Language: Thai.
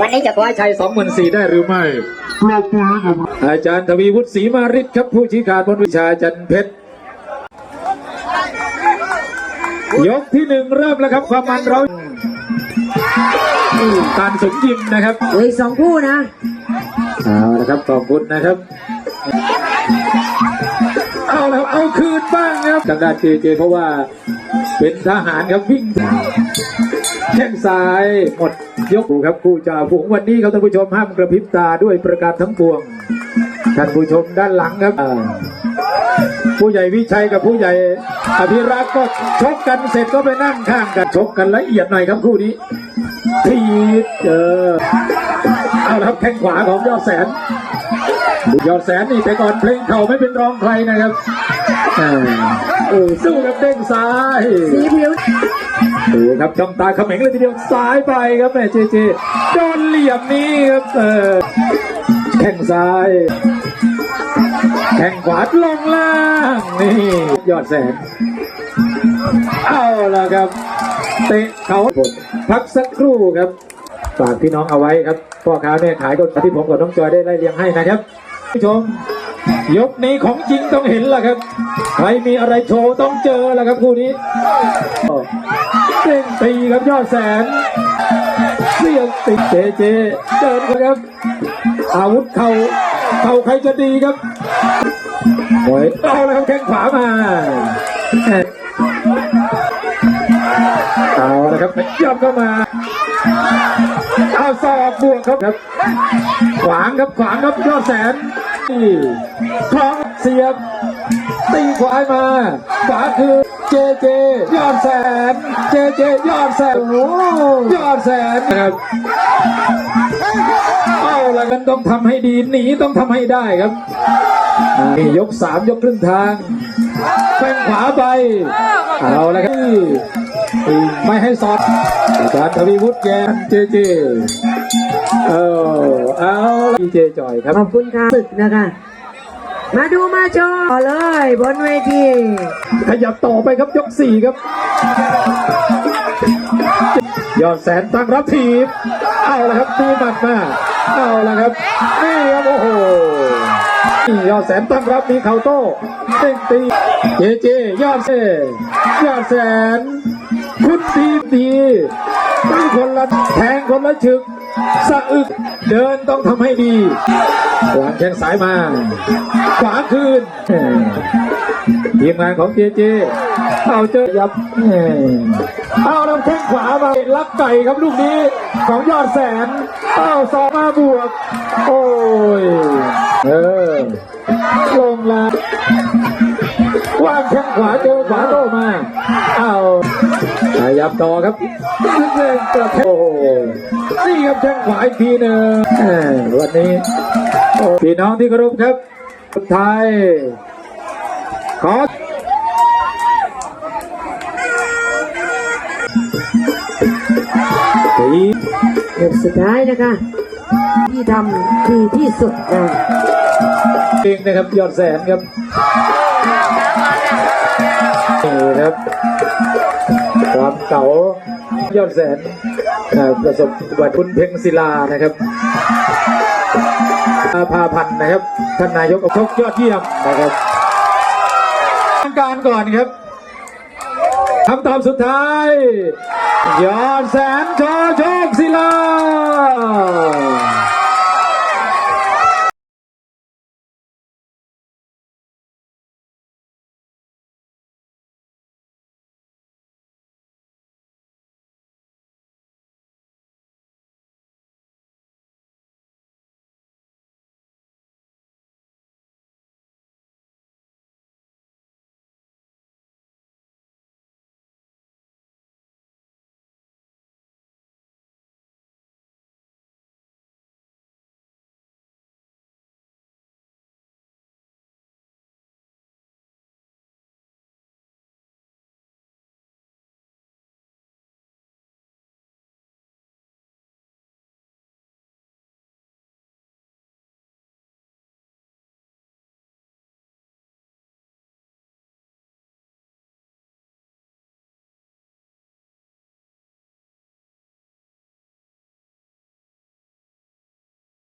วันนี้จะคว้าชัยสองหมื่นสี่ได้หรือไม่อาจารย์ทวีวุฒิศรีมาริศครับผู้ชี้ขาดบนวิชาจันเพชรยกที่หนึ่งเริ่มแล้วครับความมันเราการสมยิมนะครับเหลืออีกสองคู่นะเอาละครับขอบคุณนะครับ เอาแล้วเอาคืนบ้างครับทางด้านเจเจเพราะว่า เป็นทหารครับวิ่งแข้งซ้ายหมดยกครับคู่จ่าฝูงวันนี้ครับท่านผู้ชมห้ามกระพริบตาด้วยประการทั้งปวงท่านผู้ชมด้านหลังครับผู้ใหญ่วิชัยกับผู้ใหญ่อภิรักษ์ก็ชกกันเสร็จก็ไปนั่งข้างกันชกกันละเอียดหน่อยครับคู่นี้ทีเจอเอาละครับแข้งขวาของยอดแสนยอดแสนนี่แต่ก่อนเพลงเข่าไม่เป็นรองใครนะครับ โอ้สู้กับเด้งซ้ายสีผิวดูครับจ้องตาเขม็งเลยทีเดียวซ้ายไปครับแม่เจเจโดนเหลี่ยมนี้ครับเออแข้งซ้ายแข้งขวาลงล่างนี่ยอดแสนเอาละครับ เตะเขาพักสักครู่ครับฝากพี่น้องเอาไว้ครับพ่อค้าแม่ขายก็ที่ผมกับน้องจอยได้ไล่เรียงให้นะครับผู้ชม ยกนี้ของจริงต้องเห็นล่ะครับ ใครมีอะไรโชว์ต้องเจอล่ะครับคู่นี้เด้งตีครับยอดแสนเสียงติดเจเจเดินครับ อาวุธเข่าเข่าใครจะดีครับโอ้ยเอาแล้วครับแข้งขวามาเอาละครับยับเข้ามาเอาศอกบวกครับครับ ขวางครับขวางครับยอดแสน นี่คล้องเสียบ ตีขวามาขวาคือเจเจ ยอดแสน เจเจ ยอดแสนโอ้ยอดแสนนะครับเอาละกันต้องทำให้ดีหนีต้องทำให้ได้ครับนี่ยกสามยกครึ่งทางแข้งขวาไป เอาละครับไม่ให้สอดอาจารย์ทวีวุฒิแยนเจเจ เออเอาดีเจจอยครับขอบคุณค่ะศึกนะคะ มาดูมาโชว์เลยบนเวที ขยับต่อไปครับยกสี่ครับ ยอดแสนตั้งรับทีบเอาละครับตีหมัดมาเอาละครับนี่ครับโอ้โหนี่ยอดแสนตั้งรับมีเข่าโต้เต้งตีเจเจยอดเซยอดแสนคุณดีดีตั้งคนละแทงคนละฉึก สะอึกเดินต้องทำให้ดีวางแข้งสายมาขวาคืนทีมงานของเจเจเอาเจอยับแหม่เอานำแข้งขวามาลักไก่ครับลูกนี้ของยอดแสนเอาสองมาบวก โอ้ยเออลงละวางแข้งขวาเจอขวาโตมาเอา ยับต่อครับเล่นกระแทกโอ้โหนี่ครับแข้งขวาอีกทีหนึ่งวันนี้พี่น้องที่เคารพครับสุดท้ายขอตีเกมสุดท้ายนะคะ ที่ทำคือที่สุดนะเองนะครับยอดแสนครับ ครับความเก่ายอดแสนประสบอุบัติคุณเพ็งศิลานะครับอาภาพันธ์นะครับท่านนายกชกยอดเยี่ยมนะครับทางการก่อนครับคำตอบสุดท้าย ยอดแสนโชโชคศิลา